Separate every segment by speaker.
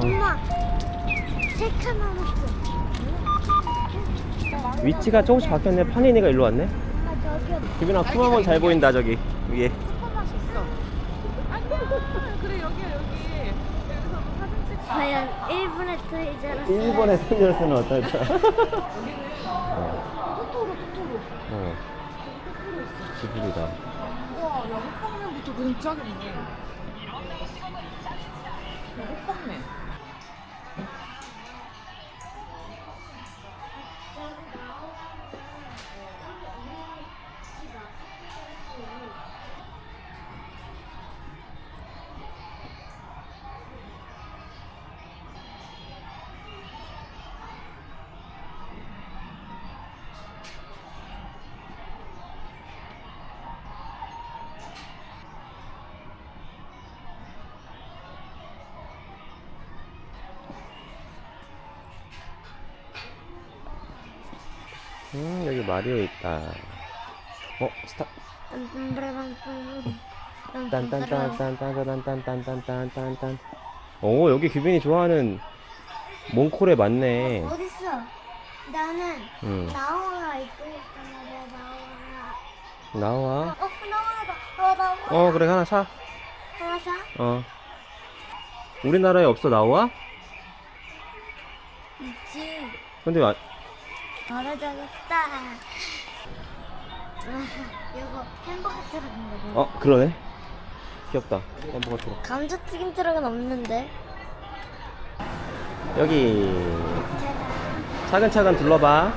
Speaker 1: 엄마 세칸 남았어.
Speaker 2: 위치가 조금씩 바뀌었네. 파니니가 일로 왔네.
Speaker 1: 엄마 저기
Speaker 2: 기빈아 쿠마몬 잘 보인다 저기 위에.
Speaker 3: 찍자.
Speaker 1: 과연 일본의 토이자라.
Speaker 2: 일본의 소녀는 어떨까?
Speaker 3: 토토로 토토로.
Speaker 2: 어. 지불이다.
Speaker 3: 우와 야 호빵면부터 짱이네. 야, 호빵면.
Speaker 2: 음 여기 마리오 있다. 어 스타. 딴딴딴딴딴딴딴딴딴딴딴딴. 오 여기 규빈이 좋아하는 몽콜에 맞네.
Speaker 1: 어딨어? 나는
Speaker 2: 응.
Speaker 1: 나오가 있고 있단 말이야 나오가.
Speaker 2: 나와.
Speaker 1: 어 나오다. 어 나오가.
Speaker 2: 어 그래 하나 사.
Speaker 1: 하나 사?
Speaker 2: 어. 우리나라에 없어 나와?
Speaker 1: 있지.
Speaker 2: 근데 와,
Speaker 1: 멀어져겠다. 아, 이거 햄버거 트럭인가 봐.
Speaker 2: 어 그러네. 귀엽다. 햄버거 트럭.
Speaker 1: 감자튀김 트럭은 없는데.
Speaker 2: 여기 차근차근 둘러봐.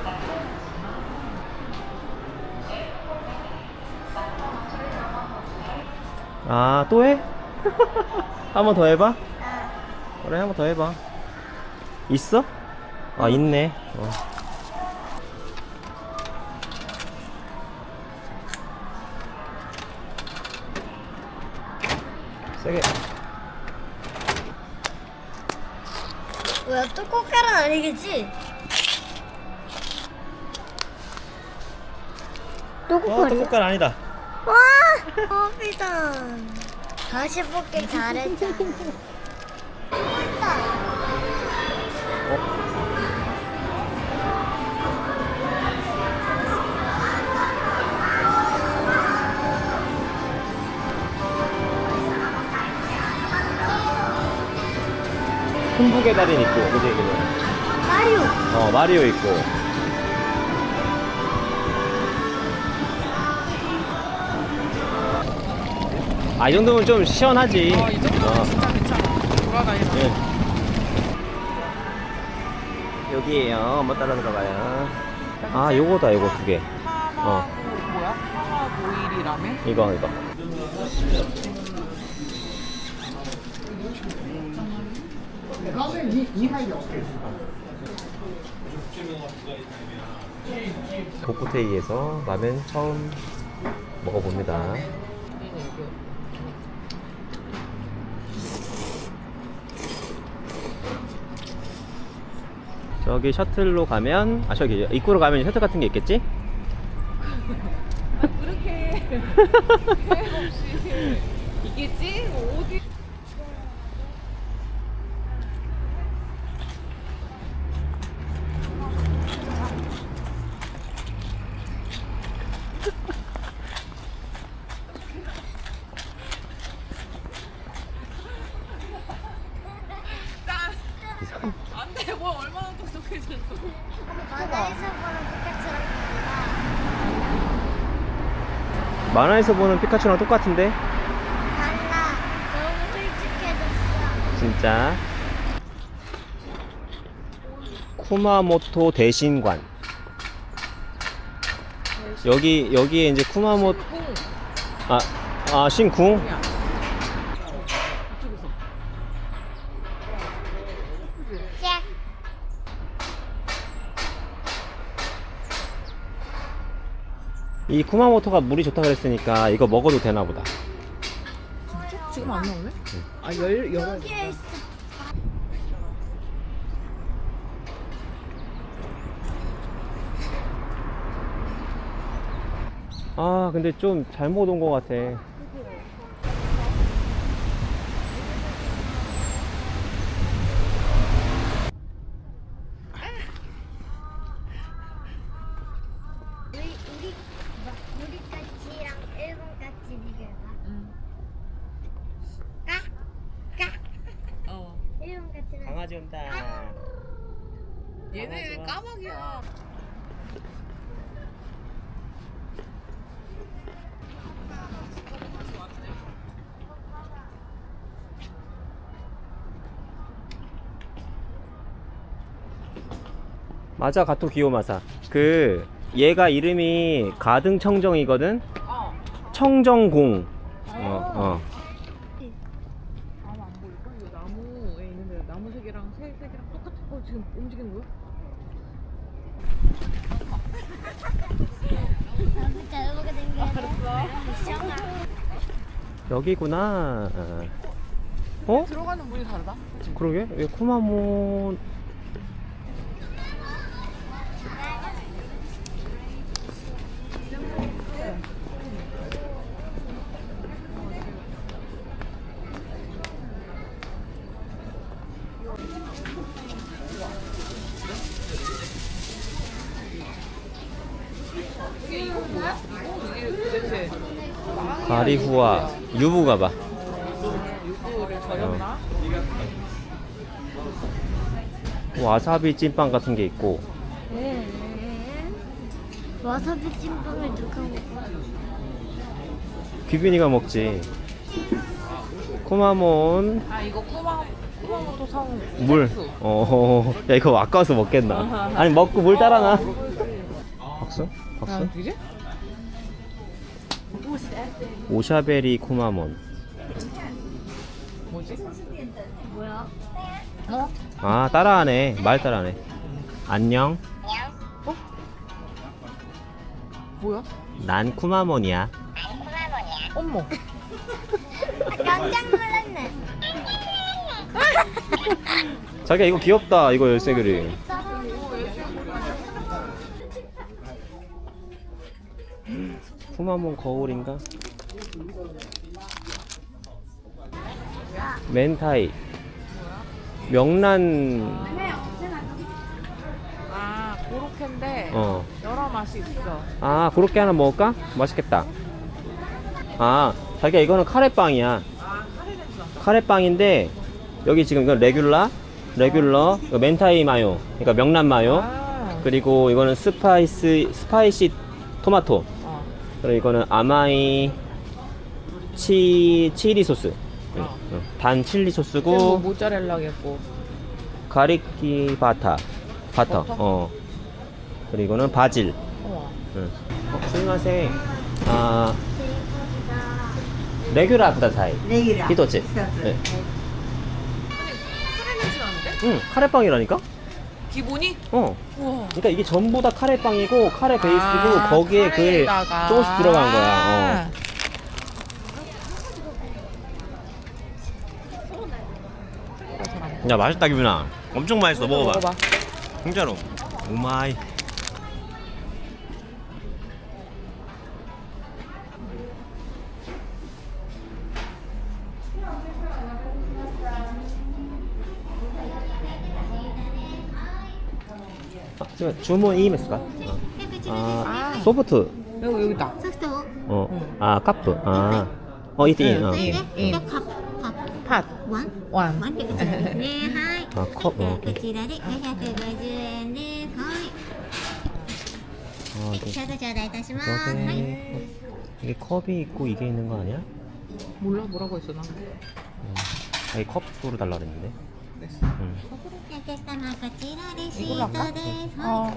Speaker 2: 아, 또 해? 한 번 더 해봐.
Speaker 1: 아,
Speaker 2: 그래, 한 번 더 해봐. 있어? 아, 있네. 어. 세게.
Speaker 1: 뭐야 또 꽃갈은 아니겠지? 또
Speaker 2: 어,
Speaker 1: 꽃갈이야?
Speaker 2: 떡국간 아니다.
Speaker 1: 와! 커피던 다시 뽑기 잘했잖아.
Speaker 2: 흥북의 달인 있고, 그지, 그지?
Speaker 1: 마리오!
Speaker 2: 어, 마리오 있고. 아, 이 정도면 좀 시원하지.
Speaker 3: 어, 이 정도면
Speaker 2: 어.
Speaker 3: 진짜 괜찮아. 돌아다니는.
Speaker 2: 예. 여기에요. 한번 따라 들어가요. 아, 요거다, 요거 두 개. 어.
Speaker 3: 뭐야? 파마 보일이 라면?
Speaker 2: 이거, 이거. 복구테이에서 라면 처음 먹어봅니다. 저기 셔틀로 가면, 아, 저기 입구로 가면 셔틀 같은 게 있겠지?
Speaker 3: 아, 그렇게 없이 이겠지? 어디? 안돼 뭐 얼마나 똑똑해졌어
Speaker 1: 만화에서 보는 피카츄랑 달라.
Speaker 2: 만화에서 보는 피카츄랑 똑같은데?
Speaker 1: 달라. 너무 솔직해졌어.
Speaker 2: 진짜 쿠마모토 대신관 여기 여기에 이제 쿠마모
Speaker 3: 공
Speaker 2: 아, 아 신궁
Speaker 3: 야 이쪽에서
Speaker 1: 짝.
Speaker 2: 이 쿠마모토가 물이 좋다 그랬으니까 이거 먹어도 되나 보다
Speaker 3: 진짜? 지금 안 나오네? 아 열 열어
Speaker 1: 여기에 있어.
Speaker 2: 아 근데 좀 잘못 온 것 같아 준다.
Speaker 3: 얘네
Speaker 2: 좋아.
Speaker 3: 까마귀야.
Speaker 2: 맞아, 가토 기요마사. 그 얘가 이름이 가등청정이거든.
Speaker 3: 어.
Speaker 2: 청정공. 어, 어.
Speaker 3: 나무 안 보일까? 이거 나무에 있는데 나무 색이랑 새 색이랑 똑같아. 어 지금 움직이는 거야?
Speaker 1: 나부터 해보게 된 게. 알았어.
Speaker 2: 여기구나. 어?
Speaker 3: 들어가는 문이 다르다.
Speaker 2: 그러게? 왜
Speaker 3: 도대체
Speaker 2: 가리후아 유부 가 봐.
Speaker 3: 육구를 절였나?
Speaker 2: 와사비 찐빵 같은 게 있고.
Speaker 1: 네. 와사비 찜빵을 누가 먹어?
Speaker 2: 귀빈이가 먹지. 쿠마몬
Speaker 3: 아 이거 쿠마 쿠마모토 성
Speaker 2: 물. 어, 야 이거 아까워서 먹겠나? 아니 먹고 물 따라놔. 박수? 박수?
Speaker 3: 아?
Speaker 2: 오샤베리 쿠마몬.
Speaker 3: 뭐지?
Speaker 1: 뭐야?
Speaker 3: 어?
Speaker 2: 아 따라하네. 말 따라하네. 안녕.
Speaker 3: 뭐야?
Speaker 2: 난 쿠마몬이야.
Speaker 3: 어머.
Speaker 1: 깜짝 놀랐네.
Speaker 2: 자기야 이거 귀엽다. 이거 열쇠 그림. 쿠마몬 거울인가? 멘타이. 명란.
Speaker 3: 아 고로케인데
Speaker 2: 어.
Speaker 3: 여러 맛이 있어.
Speaker 2: 아 그렇게 하나 먹을까? 맛있겠다. 아 자기야 이거는 카레빵이야.
Speaker 3: 아 카레.
Speaker 2: 카레빵인데 여기 지금 이건 레귤라, 레귤러, 이거 멘타이 마요. 그러니까 명란 마요.
Speaker 3: 아.
Speaker 2: 그리고 이거는 스파이스 스파이시 토마토.
Speaker 3: 어.
Speaker 2: 그리고 이거는 아마이 치 칠리 소스. 응,
Speaker 3: 어.
Speaker 2: 응. 단 칠리
Speaker 3: 뭐
Speaker 2: 소스고
Speaker 3: 모짜렐라겠고.
Speaker 2: 가리키 바타 바터.
Speaker 3: 버터?
Speaker 2: 어. 그리고 이거는 바질.
Speaker 3: 우와.
Speaker 2: 응. 어, 스미마셍. 아 레귤라 쿠다사이.
Speaker 4: レギュラー
Speaker 2: 히토치.
Speaker 4: 一つ
Speaker 2: 네.
Speaker 3: 카레 냄새 나는데?
Speaker 2: 응, 카레빵이라니까?
Speaker 3: 기본이?
Speaker 2: 어.
Speaker 3: 우와.
Speaker 2: 그러니까 이게 전부 다 카레빵이고 카레 베이스고
Speaker 3: 아,
Speaker 2: 거기에 그
Speaker 3: 카레에다가.
Speaker 2: 조금씩 들어간 거야. 어. 야 맛있다 기분아. 엄청 맛있어. 먹어봐.
Speaker 3: 먹어봐.
Speaker 2: 진짜로. 오마이. 아, 잠깐 주문 이메스까? 아,
Speaker 3: 아.
Speaker 2: 소프트.
Speaker 3: 여기 여기다.
Speaker 1: ソフトを
Speaker 2: 어.
Speaker 3: 응.
Speaker 2: 아, 카프. 아. 어, 이때 인.
Speaker 3: うん
Speaker 2: 어.
Speaker 1: それで、
Speaker 3: いい
Speaker 1: でカップ hat one
Speaker 3: one
Speaker 1: ワンってことですね。はい。あコップはいこちらで550円です。はい。
Speaker 2: 아,
Speaker 1: はい、 이게, 저도 저다 이します。はい。
Speaker 2: 그러게. 이게 컵이 있고 이게 있는 거 아니야?
Speaker 3: 몰라 뭐라고 했어 나.
Speaker 2: 아니 컵으로 달라 그랬는데. 음.
Speaker 1: お客様こちらレシートです。はい。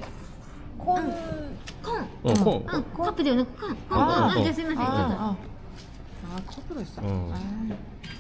Speaker 3: 어콘
Speaker 1: コン。
Speaker 2: 어, 콩.
Speaker 1: うん、コップではなくコン。コンコン。ああ、じゃあすみません。
Speaker 3: 아,
Speaker 1: ちょっと
Speaker 3: 아. 아 컵으로 했어.
Speaker 2: 어.
Speaker 3: 아.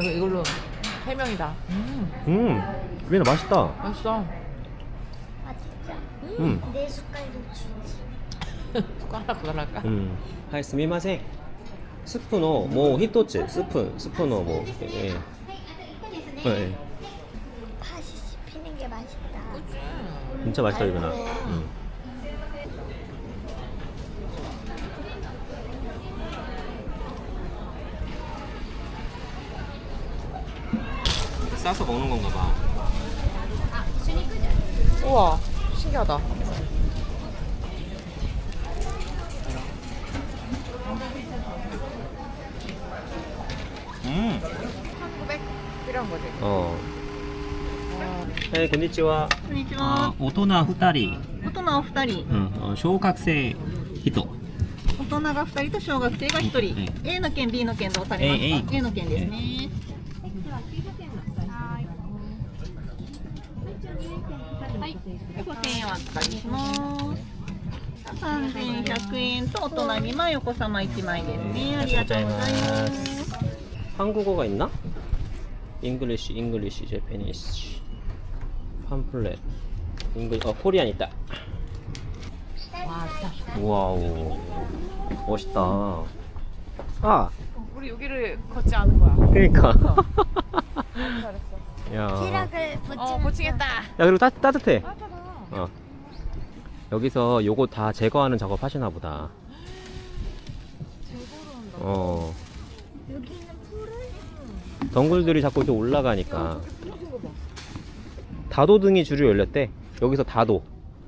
Speaker 3: 아, 이거 이걸로 세 명이다. 음,
Speaker 2: 음, 위에 맛있다.
Speaker 3: 맛있어.
Speaker 1: 아 진짜
Speaker 2: 음.
Speaker 1: 음. 내 숟갈도 주지
Speaker 3: 숟가락 그거랄까?
Speaker 1: はい、すみません。スープのもう一つ、スープ、スープのもう、ええはい 씹히는 게
Speaker 2: 맛있다 진짜 맛있다 이거나. 아, 네. 음. 싸서 먹는 건가 봐.
Speaker 3: 우와 신기하다.
Speaker 2: 음.
Speaker 3: 1900 필요한 거지.
Speaker 2: 어. 네, 건니치와.
Speaker 5: こんにちは。
Speaker 2: 大人二人。
Speaker 5: 大人お二人、
Speaker 2: うん、小学生人。
Speaker 5: 大人が二人と小学生が一人、
Speaker 2: うん
Speaker 5: A の件 B の件どうされますか
Speaker 2: A A
Speaker 5: A の件ですね、 3100円と大人2枚お子様1枚ですねありがとうございます
Speaker 2: 한국어가 있나? 잉글리시, 잉글리시, 제페니시. 팜플렛. 잉글, 어, 코리안 있다. 와우. 멋있다. 아,
Speaker 3: 우리 여기를 걷지 않은 거야.
Speaker 2: 그니까.
Speaker 3: 잘했어.
Speaker 2: 야.
Speaker 1: 기락을
Speaker 3: 어
Speaker 1: 붙이는
Speaker 3: 고치겠다.
Speaker 2: 야, 그리고 따, 따뜻해.
Speaker 3: 따뜻하다.
Speaker 2: 어. 여기서 요거 다 제거하는 작업 하시나 보다.
Speaker 3: 한다.
Speaker 2: 어.
Speaker 1: 여기는 풀을
Speaker 2: 덩굴들이 자꾸 이렇게 올라가니까. 다도등이 줄이 열렸대. 여기서 다도.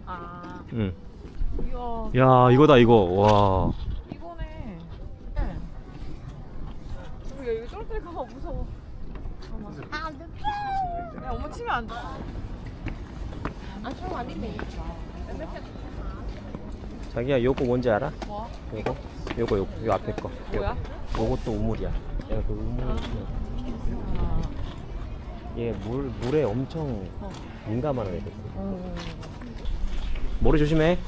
Speaker 3: 아
Speaker 2: 응.
Speaker 3: 이야
Speaker 2: 야, 이거다, 이거. 와.
Speaker 3: 이거네. 네. 우리 여기 떨어뜨릴까 봐 무서워.
Speaker 1: 아 눕혀
Speaker 3: 야 엄마 치면 안 돼. 아안 되네.
Speaker 2: 자기야, 요거 뭔지 알아?
Speaker 3: 뭐?
Speaker 2: 요거? 요거, 요거, 요 앞에 거.
Speaker 3: 뭐야?
Speaker 2: 요것도 우물이야. 얘가 그 우물.
Speaker 3: 아.
Speaker 2: 얘 물, 물에 엄청
Speaker 3: 어.
Speaker 2: 민감한 애거든.
Speaker 3: 어.
Speaker 2: 머리 조심해.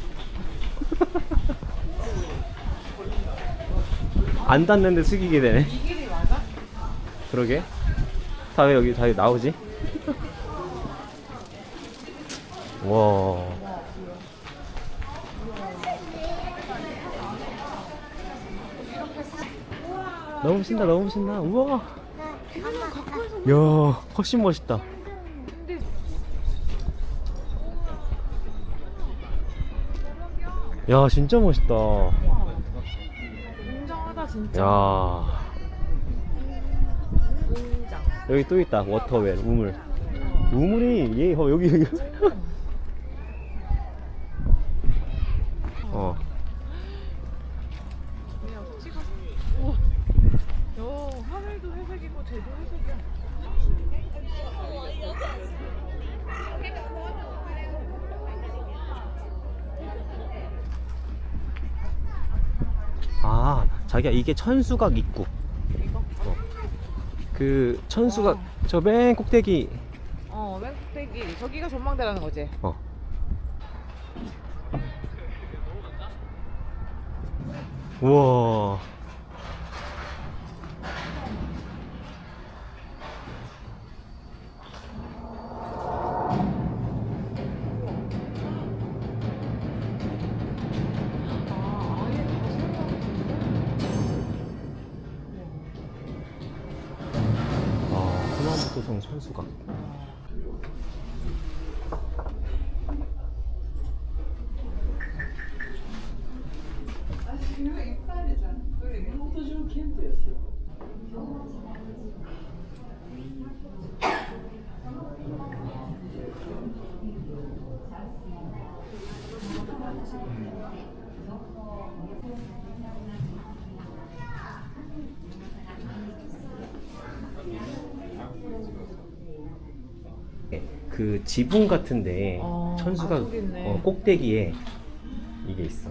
Speaker 2: 안 닿는데 숙이게 되네.
Speaker 3: 이 길이 맞아?
Speaker 2: 그러게. 다 왜 여기 다 나오지? 와. 너무 신다, 너무 신다. 우와. 야, 훨씬 멋있다. 야, 진짜 멋있다.
Speaker 3: 웅장하다 진짜.
Speaker 2: 야,
Speaker 3: 웅장.
Speaker 2: 여기 또 있다. 워터웰, 우물. 우물이 얘 어, 여기 여기. 어.
Speaker 3: 그냥 찍어. 우와. 야 하늘도 회색이고 쟤도 회색이야.
Speaker 2: 아, 자기야 이게 천수각 입구.
Speaker 3: 이거?
Speaker 2: 그 천수각 저 맨 꼭대기.
Speaker 3: 어, 맨 꼭대기 저기가 전망대라는 거지.
Speaker 2: 어. 우와. 그 지붕 같은데
Speaker 3: 어, 아, 저기 있네.
Speaker 2: 어, 꼭대기에 이게 있어.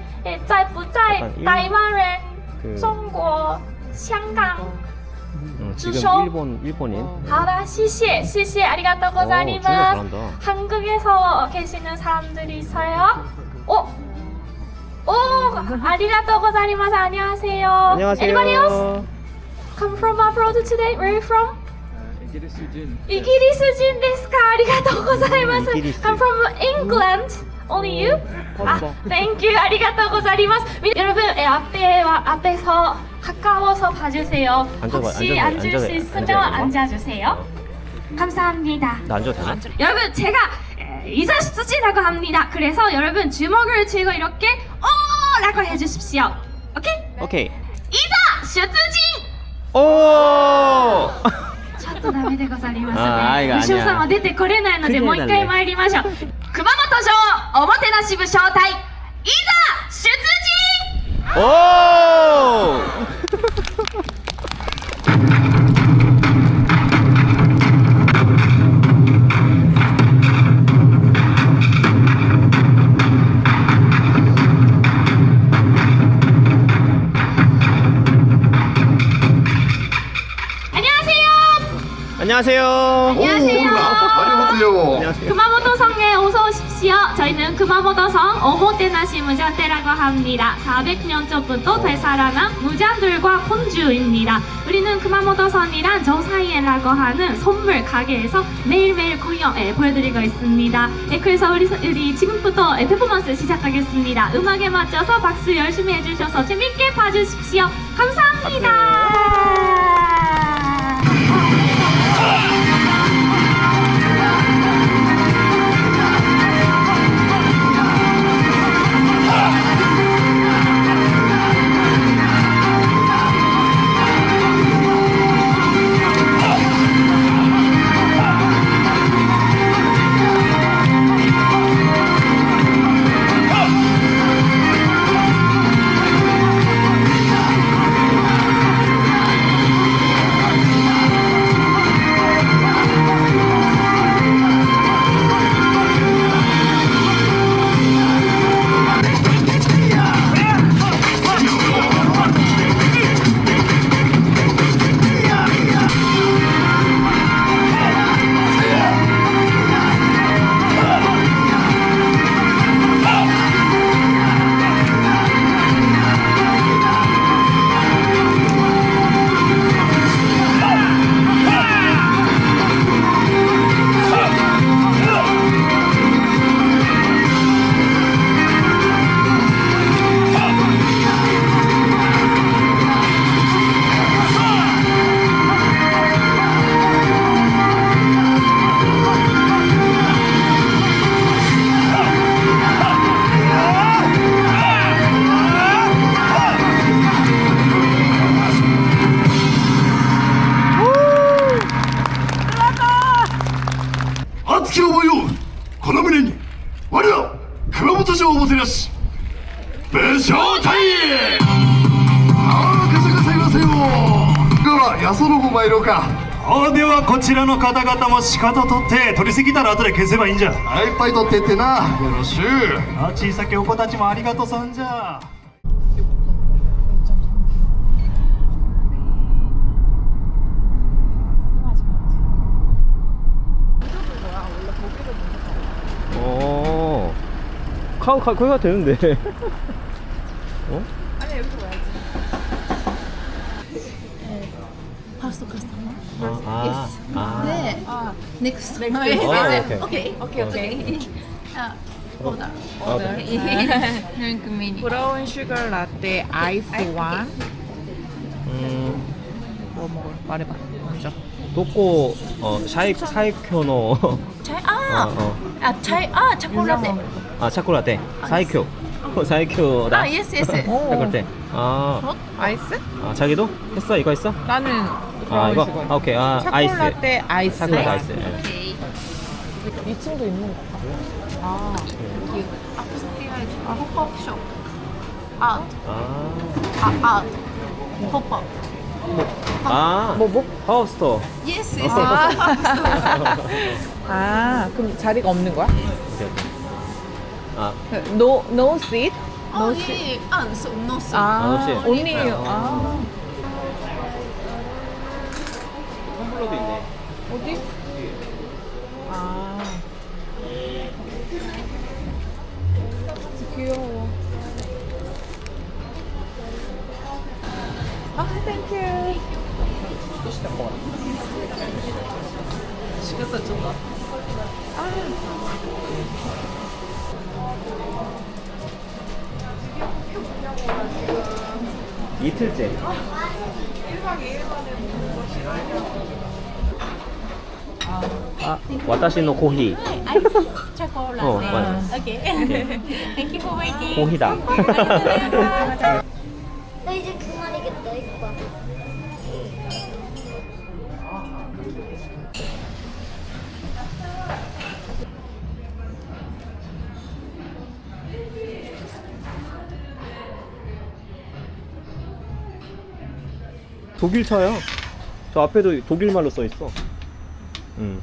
Speaker 6: 在不在台湾人
Speaker 2: 그
Speaker 6: 中国香港
Speaker 2: 응, 지금
Speaker 6: 주셔.
Speaker 2: 일본 일본인
Speaker 6: 好的谢谢谢谢ありがとうござい
Speaker 2: 어,
Speaker 6: ます
Speaker 2: 중국 잘한다
Speaker 6: 한국에서 계시는 사람들이 있어요? 오! 오! 아리가또ございます. 안녕하세요. Anybody else?
Speaker 2: 안녕하세요
Speaker 6: Come from abroad today? Where are you from?
Speaker 7: イギリス人
Speaker 6: イギリス人ですかありがとうございます。
Speaker 2: イギリス
Speaker 6: I'm from England. Only you? 어, 아, 뭐. thank you. 아리가또 고자리마스. 여러분, 예, 앞에 와, 앞에서 가까워서 봐 주세요. 혹시 앉을 수 있으면
Speaker 2: 앉아
Speaker 6: 주세요. 감사합니다.
Speaker 2: 나 앉아도 되나?
Speaker 6: 아, 여러분, 제가 예, 이사 수지라고 합니다. 그래서 여러분 주먹을 쥐고 이렇게 오라고 해주십시오. 오케이?
Speaker 2: 오케이.
Speaker 6: 이사 수지.
Speaker 2: 오!
Speaker 6: とダメでございますね。
Speaker 2: あー愛が
Speaker 6: 牛尾さんは出てこれないのでもう一回参りましょう。熊本城おもてなし部招待いざ出陣。
Speaker 2: 오!
Speaker 6: 안
Speaker 2: 안녕하세요.
Speaker 6: 안녕하세요. 구마모토성에 어서 오십시오. 저희는 구마모토성 오모테나시 무잔테라고 합니다. 400년 전부터 되살아난 무잔들과 콘주입니다. 우리는 구마모토성이란 저사이엔라고 하는 선물 가게에서 매일매일 공연 예, 보여드리고 있습니다. 예, 그래서 우리, 우리 지금부터 예, 퍼포먼스 시작하겠습니다. 음악에 맞춰서 박수 열심히 해주셔서 재밌게 봐주십시오. 감사합니다.
Speaker 8: 参ろうか。
Speaker 9: あではこちらの方々も仕方取って取りすぎたら後で消せばいいんじゃ。
Speaker 8: あいっぱい取ってってな。よろしゅう。
Speaker 9: あ小さきお子たちもありがとさんじゃ
Speaker 2: 어. 가, 가, 거기 가도 되는데. 어?
Speaker 3: 아니 여기서 와야지.
Speaker 1: 파스타 카스타마?
Speaker 2: 아, 아, 아.
Speaker 1: 네.
Speaker 3: 아,
Speaker 1: 넥스트.
Speaker 3: 넥스트.
Speaker 1: 네,
Speaker 2: 아,
Speaker 1: 네,
Speaker 2: 오케이.
Speaker 1: 네. 오케이.
Speaker 3: 오케이.
Speaker 1: 아, 오다.
Speaker 2: 아, 네.
Speaker 1: 는 금메뉴.
Speaker 3: 브라운 슈거 라떼 아이스 완.
Speaker 2: 음,
Speaker 3: 뭐 먹을? 말해 봐. 먼저.
Speaker 2: 도코, 어, 샤이, 사이쿄노.
Speaker 1: 차이 아,
Speaker 2: 어, 어.
Speaker 1: 아 차이 아.
Speaker 2: 아, 차콜라떼. 사이쿄.
Speaker 1: 어,
Speaker 2: 最強だ
Speaker 1: 아 예스 예스.
Speaker 2: 그때 아,
Speaker 3: 아이스?
Speaker 2: 아 자기도 했어 이거 했어
Speaker 3: 나는
Speaker 2: 아 이거
Speaker 3: 그런
Speaker 2: 아, 오케이 아 아이스
Speaker 3: 샤콜라떼 아이스.
Speaker 2: 사쿠라 아이스 예.
Speaker 1: 오케이.
Speaker 3: 2층도 있는 거. 아,
Speaker 1: 아프스티아이즈. 아 힙합 쇼. 아,
Speaker 2: 아,
Speaker 1: 아, 아. 힙합.
Speaker 2: 아, 뭐, 뭐? 하우스토어.
Speaker 1: 예스 예스.
Speaker 3: 아. 아, 그럼 자리가 없는 거야?
Speaker 2: 오케이, 오케이. 아,
Speaker 3: No, no seat? No
Speaker 1: 어,
Speaker 3: seat.
Speaker 1: 예, 예. 아, so, no seat.
Speaker 3: 아,
Speaker 2: no seat.
Speaker 3: only.
Speaker 2: 네.
Speaker 3: 아,
Speaker 2: 텀블러도 있네.
Speaker 3: 어디? 아. 귀여워. 아, 땡큐. 시켰어, 좀 더.
Speaker 2: 이틀째. 아, 와타시노 코히.
Speaker 1: 초콜릿.
Speaker 2: 어, 맞아.
Speaker 1: 오케이. Thank you for waiting.
Speaker 2: 코히다.
Speaker 1: 나 이제 그만이겠다 이거.
Speaker 2: 독일 차야. 저 앞에도 독일 말로 써 있어. 음.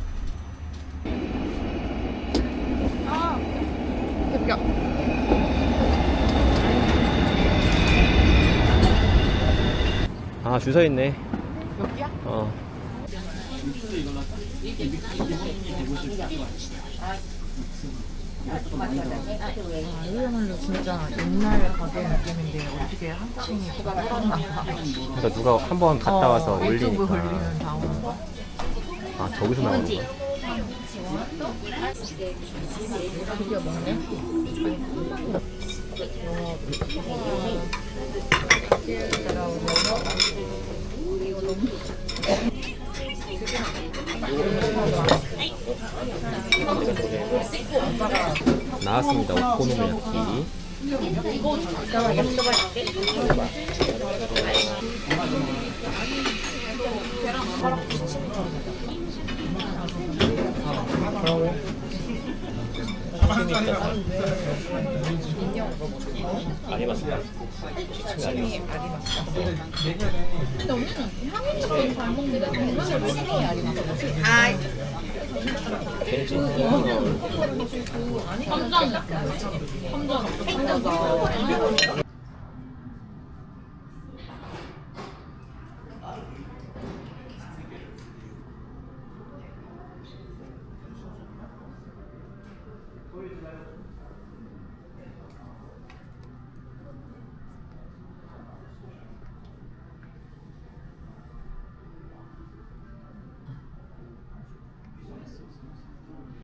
Speaker 2: 아, 줄 서 있네.
Speaker 3: 여기야?
Speaker 2: 어.
Speaker 3: 아, 이거야말로 진짜 옛날 가게 느낌인데 어떻게 한국인이 뽑았나 봐.
Speaker 2: 그러니까 누가 한 번 갔다 와서
Speaker 3: 유튜브
Speaker 2: 올리니까.
Speaker 3: 올리면 나오는 거.
Speaker 2: 아, 저기서 나오는 거야.
Speaker 3: 드디어 먹네.
Speaker 2: 나왔습니다. 오코노미야키. 아리마 스다.
Speaker 6: 깜짝